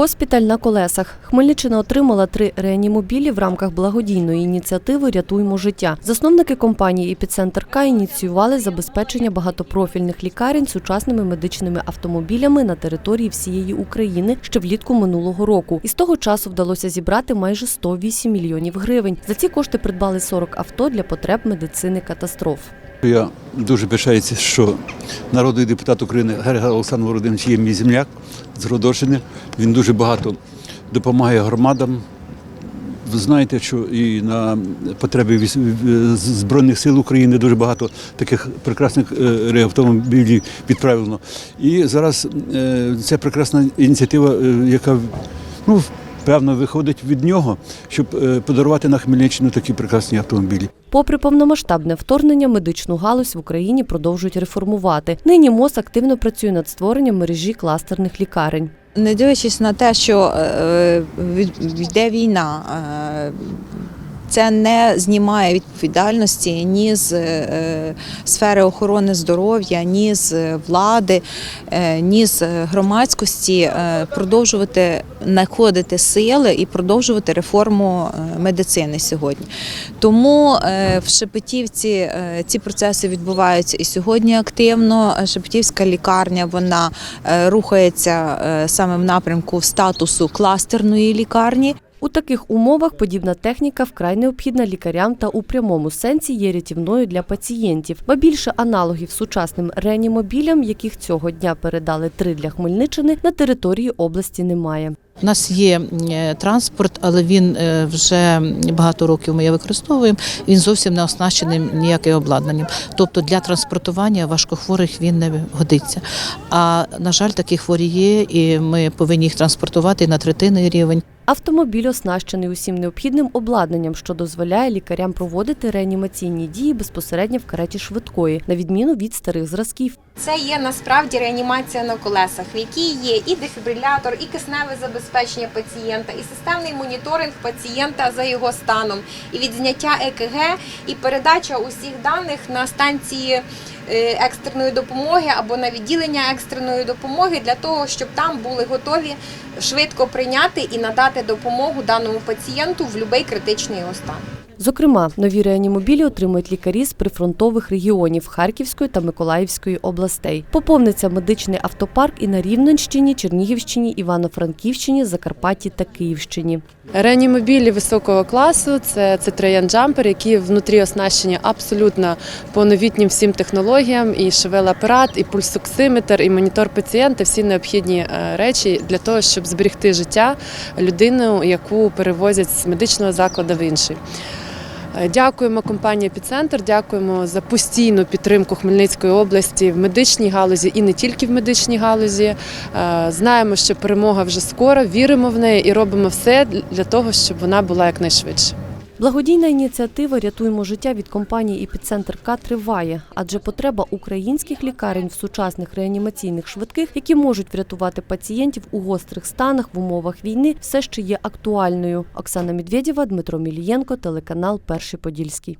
Госпіталь на колесах. Хмельниччина отримала три реанімобілі в рамках благодійної ініціативи Рятуймо життя. Засновники компанії «Епіцентр К» ініціювали забезпечення багатопрофільних лікарень сучасними медичними автомобілями на території всієї України ще влітку минулого року. І з того часу вдалося зібрати майже 108 мільйонів гривень. За ці кошти придбали 40 авто для потреб медицини катастроф. Я дуже пишаюся, що народний депутат України Герга Олександр Володимирович є мій земляк з Родошини. Він дуже багато допомагає громадам. Ви знаєте, що і на потреби Збройних сил України дуже багато таких прекрасних е, автомобілів відправлено. І зараз е, це прекрасна ініціатива, е, яка ну, певно виходить від нього, щоб е, подарувати на Хмельниччину такі прекрасні автомобілі. Попри повномасштабне вторгнення, медичну галузь в Україні продовжують реформувати. Нині МОЗ активно працює над створенням мережі кластерних лікарень. Не дивлячись на те, що е, йде війна, е, це не знімає відповідальності ні з е, сфери охорони здоров'я, ні з влади, е, ні з громадськості е, продовжувати знаходити сили і продовжувати реформу медицини сьогодні. Тому в Шепетівці ці процеси відбуваються і сьогодні активно. Шепетівська лікарня вона рухається саме в напрямку статусу кластерної лікарні. У таких умовах подібна техніка вкрай необхідна лікарям та у прямому сенсі є рятівною для пацієнтів. Ба більше аналогів сучасним реанімобілям, яких цього дня передали три для Хмельниччини, на території області немає. У нас є е, транспорт, але він е, вже багато років ми його використовуємо. Він зовсім не оснащений ніяким обладнанням. Тобто для транспортування важкохворих він не годиться. А на жаль, такі хворі є, і ми повинні їх транспортувати на третинний рівень. Автомобіль оснащений усім необхідним обладнанням, що дозволяє лікарям проводити реанімаційні дії безпосередньо в кареті швидкої, на відміну від старих зразків. Це є насправді реанімація на колесах, в якій є і дефібрилятор, і кисневе забезпечення пацієнта, і системний моніторинг пацієнта за його станом, і відзняття ЕКГ, і передача усіх даних на станції е, екстреної допомоги або на відділення екстреної допомоги для того, щоб там були готові швидко прийняти і надати допомогу даному пацієнту в будь-який критичний його стан. Зокрема, нові реанімобілі отримують лікарі з прифронтових регіонів Харківської та Миколаївської областей. Поповниться медичний автопарк і на Рівненщині, Чернігівщині, Івано-Франківщині, Закарпатті та Київщині. Реанімобілі високого класу це Citroen Jumper, які внутрі оснащені абсолютно по новітнім всім технологіям, і шевел-апарат, і пульсоксиметр, і монітор пацієнта всі необхідні е, речі для того, щоб зберегти життя людину, яку перевозять з медичного закладу в інший. Е, Дякуємо компанії «Епіцентр», дякуємо за постійну підтримку Хмельницької області в медичній галузі і не тільки в медичній галузі. Е, Знаємо, що перемога вже скоро, віримо в неї і робимо все для того, щоб вона була якнайшвидше. Благодійна ініціатива Рятуємо життя від компанії «Епіцентр К» триває, адже потреба українських лікарень в сучасних реанімаційних швидких, які можуть врятувати пацієнтів у гострих станах в умовах війни, все ще є актуальною. Оксана Медведєва, Дмитро Мілієнко, телеканал Перший Подільський.